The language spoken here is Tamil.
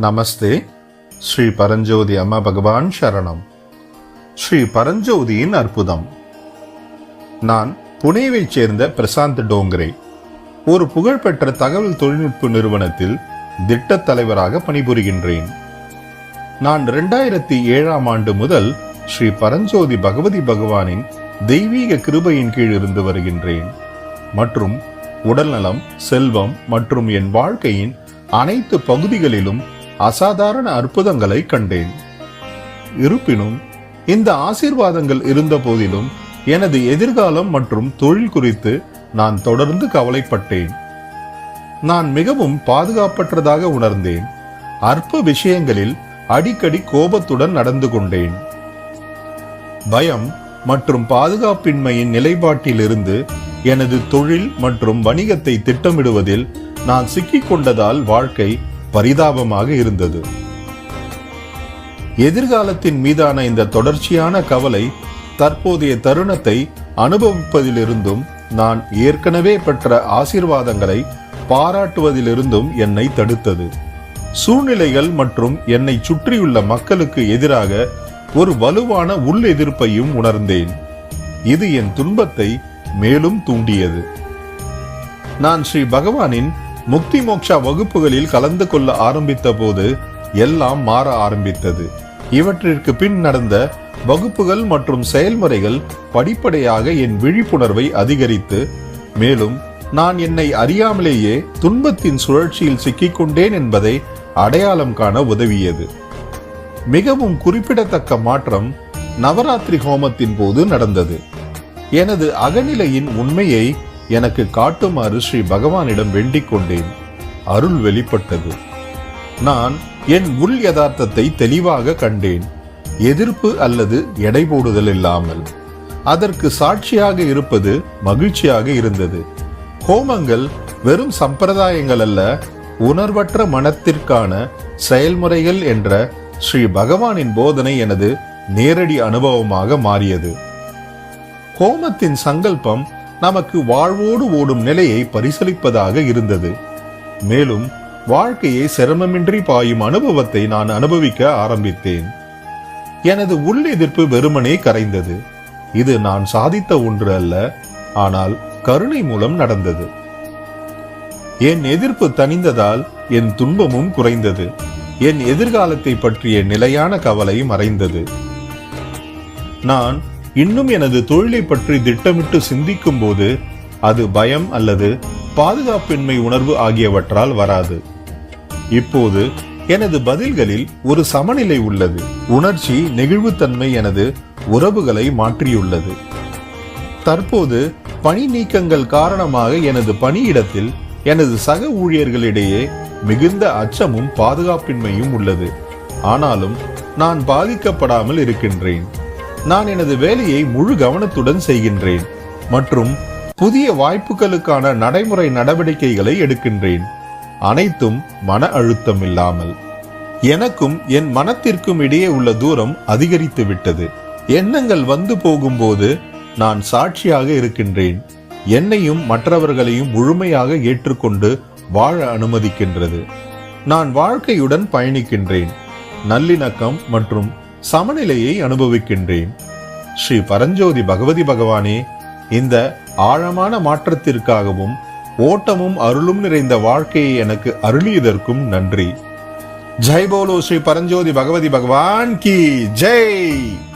நமஸ்தே. ஸ்ரீ பரஞ்சோதி அம்மா பகவான் சரணம். ஸ்ரீ பரஞ்சோதியின் அற்புதம். நான் புனேவைச் சேர்ந்த பிரசாந்த் டோங்கரே ஒரு புகழ்பெற்ற தகவல் தொழில்நுட்ப நிறுவனத்தில் திட்டத் தலைவராக பணிபுரிகின்றேன். நான் இரண்டாயிரத்தி ஏழாம் ஆண்டு முதல் ஸ்ரீ பரஞ்சோதி பகவதி பகவானின் தெய்வீக கிருபையின் கீழ் இருந்து வருகின்றேன். மற்றும் உடல்நலம் செல்வம் மற்றும் என் வாழ்க்கையின் அனைத்து பகுதிகளிலும் அசாதாரண அற்புதங்களை கண்டேன். இருப்பினும் இந்த ஆசீர்வாதங்கள் இருந்த போதிலும் எனது எதிர்காலம் மற்றும் தொழில் குறித்து நான் தொடர்ந்து கவலைப்பட்டேன். நான் மிகவும் பாதுகாப்பற்றதாக உணர்ந்தேன். அற்ப விஷயங்களில் அடிக்கடி கோபத்துடன் நடந்து கொண்டேன். பயம் மற்றும் பாதுகாப்பின்மையின் நிலைப்பாட்டிலிருந்து எனது தொழில் மற்றும் வணிகத்தை திட்டமிடுவதில் நான் சிக்கிக்கொண்டதால் வாழ்க்கை பரிதாபமாக இருந்தது. எதிர்காலத்தின் மீதான இந்த தொடர்ச்சியான கவலை தற்போதைய தருணத்தை அனுபவிப்பதிலிருந்தும் நான் ஏற்கனவே பெற்ற ஆசீர்வாதங்களை பாராட்டுவதிலிருந்தும் என்னை தடுத்தது. சூழ்நிலைகள் மற்றும் என்னை சுற்றியுள்ள மக்களுக்கு எதிராக ஒரு வலுவான உள் எதிர்ப்பையும் உணர்ந்தேன். இது என் துன்பத்தை மேலும் தூண்டியது. நான் ஸ்ரீ பகவானின் முக்தி மோக்ஷா வகுப்புகளில் கலந்து கொள்ள ஆரம்பித்த போது எல்லாம் மாற ஆரம்பித்தது. இவற்றிற்கு பின் நடந்த வகுப்புகள் மற்றும் செயல்முறைகள் படிப்படியாக என் விழிப்புணர்வை அதிகரித்து மேலும் நான் என்னை அறியாமலேயே துன்பத்தின் சுழற்சியில் சிக்கிக்கொண்டேன் என்பதை அடையாளம் காண உதவியது. மிகவும் குறிப்பிடத்தக்க மாற்றம் நவராத்திரி ஹோமத்தின் போது நடந்தது. எனது அகநிலையின் உண்மையை எனக்கு காட்டுமாறு ஸ்ரீ பகவானிடம் வேண்டிக் கொண்டேன். அருள் வெளிப்பட்டது. நான் என் உள் யதார்த்தத்தை தெளிவாக கண்டேன். எதிர்ப்பு அல்லது எடை போடுதல் இல்லாமல். அதற்கு சாட்சியாக இருப்பது மகிழ்ச்சியாக இருந்தது. ஹோமங்கள் வெறும் சம்பிரதாயங்கள் அல்ல உணர்வற்ற மனத்திற்கான செயல்முறைகள் என்ற ஸ்ரீ பகவானின் போதனை எனது நேரடி அனுபவமாக மாறியது. ஹோமத்தின் சங்கல்பம் நமக்கு வாழ்வோடு ஓடும் நிலையை பரிசளிப்பதாக இருந்தது. மேலும் வாழ்க்கையை சிரமமின்றி பாயும் அனுபவத்தை நான் அனுபவிக்க ஆரம்பித்தேன். எனது உள் எதிர்ப்பு வெறுமனே கரைந்தது. இது நான் சாதித்த ஒன்று அல்ல ஆனால் கருணை மூலம் நடந்தது. என் எதிர்ப்பு தணிந்ததால் என் துன்பமும் குறைந்தது. என் எதிர்காலத்தை பற்றிய நிலையான கவலை மறைந்தது. நான் இன்னும் எனது தொழிலை பற்றி திட்டமிட்டு சிந்திக்கும் போது அது பயம் அல்லது பாதுகாப்பின்மை உணர்வு ஆகியவற்றால் வராது. இப்போது எனது பதில்களில் ஒரு சமநிலை உள்ளது. உணர்ச்சி நெகிழ்வுத்தன்மை எனது உறவுகளை மாற்றியுள்ளது. தற்போது பணி நீக்கங்கள் காரணமாக எனது பணியிடத்தில் எனது சக ஊழியர்களிடையே மிகுந்த அச்சமும் பாதுகாப்பின்மையும் உள்ளது. ஆனாலும் நான் பாதிக்கப்படாமல் இருக்கின்றேன். நான் எனது வேலையை முழு கவனத்துடன் செய்கின்றேன் மற்றும் புதிய வாய்ப்புகளுக்கான நடைமுறை நடவடிக்கைகளை எடுக்கின்றேன். அனைத்தும் மன அழுத்தம் இல்லாமல் எனக்கும் என் மனத்திற்கும் இடையே உள்ள தூரம் அதிகரித்து விட்டது. எண்ணங்கள் வந்து போகும்போது நான் சாட்சியாக இருக்கின்றேன். என்னையும் மற்றவர்களையும் முழுமையாக ஏற்றுக்கொண்டு வாழ அனுமதிக்கின்றது. நான் வாழ்க்கையுடன் பயணிக்கின்றேன். நல்லிணக்கம் மற்றும் சமநிலையை அனுபவிக்கின்றேன். ஸ்ரீ பரஞ்சோதி பகவதி பகவானே இந்த ஆழமான மாற்றத்திற்காகவும் ஓட்டமும் அருளும் நிறைந்த வாழ்க்கையை எனக்கு அருளியதற்கும் நன்றி. ஜெய் போலோ ஸ்ரீ பரஞ்சோதி பகவதி பகவான் கி ஜெய்!